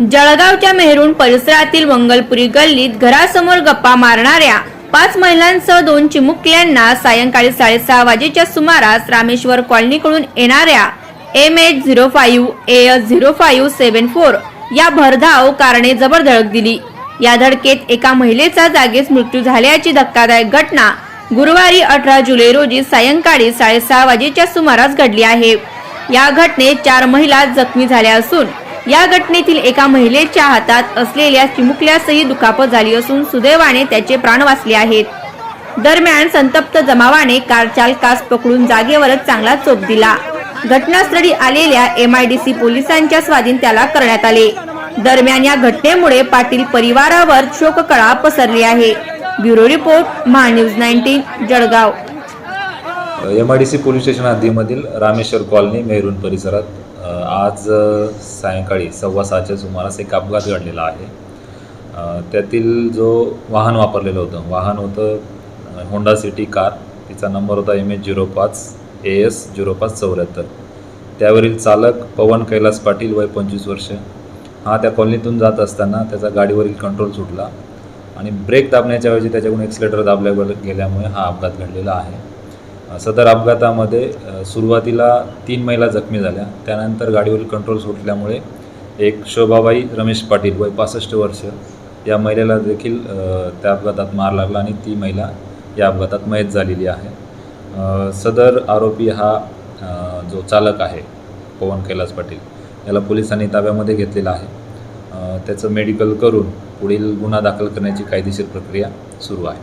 जळगावच्या मेहरून परिसरातील मंगलपुरी गल्लीत घरासमोर गप्पा मारणाऱ्या पाच महिलांसह दोन चिमुकल्यांना सायंकाळी साडेसहा वाजेच्या सुमारास रामेश्वर कॉलनीकडून येणाऱ्या M H zero five S zero five seven four या भरधाव कारने जबर धडक दिली. या धडकेत एका महिलेचा जागीच मृत्यू झाल्याची धक्कादायक घटना गुरुवारी अठरा जुलै रोजी सायंकाळी साडेसहा वाजेच्या सुमारास घडली आहे. या घटनेत चार महिला जखमी झाल्या असून या घटनेतील एका महिलेच्या हातात असलेल्या चिमुकल्यासही दुखापत झाली असून सुदैवाने त्याचे प्राण वाचले आहेत. दरम्यान संतप्त जमावाने कार चालकास पकडून जागेवरच चांगला चोप दिला. घटनास्थळी आलेल्या एम आय डी सी पोलिसांच्या स्वाधीन त्याला करण्यात आले. दरम्यान या घटनेमुळे पाटील परिवारावर शोककळा पसरली आहे. Bureau report Maha News nineteen Jalgaon. M I D C police station हद्दीमधील Rameshwar colony Mehrun परिसरात आज सायंकाळी सव्वा सहाच्या सुमारास एक अपघात घडलेला आहे. त्यातील जो वाहन वापरलेलं होतं वाहन होतं होंडा सिटी कार. तिचा नंबर होता एम एच झिरो पाच ए एस झिरो पाच चौऱ्याहत्तर. त्यावरील चालक पवन कैलास पाटील वय पंचवीस वर्ष. हा त्या कॉलनीतून जात असताना त्याचा गाडीवरील कंट्रोल सुटला आणि ब्रेक दाबण्याच्या ऐवजी त्याच्याकडून एक्सिलेटर दाबल्या गेल्यामुळे हा अपघात घडलेला आहे. सदर अपघातामध्ये सुरुवातीला तीन महिला जखमी झाल्या. त्यानंतर गाडीवरील कंट्रोल सुटल्यामुळे एक शोभाबाई रमेश पाटील वय पासष्ट वर्ष या महिलेला देखील त्या अपघातात मार लागला आणि ती महिला या अपघातात मयत झालेली आहे. सदर आरोपी हा जो चालक आहे पवन कैलास पाटील याला पोलिसांनी ताब्यामध्ये घेतलेला आहे. त्याचं मेडिकल करून पुढील गुन्हा दाखल करण्याची कायदेशीर प्रक्रिया सुरू आहे.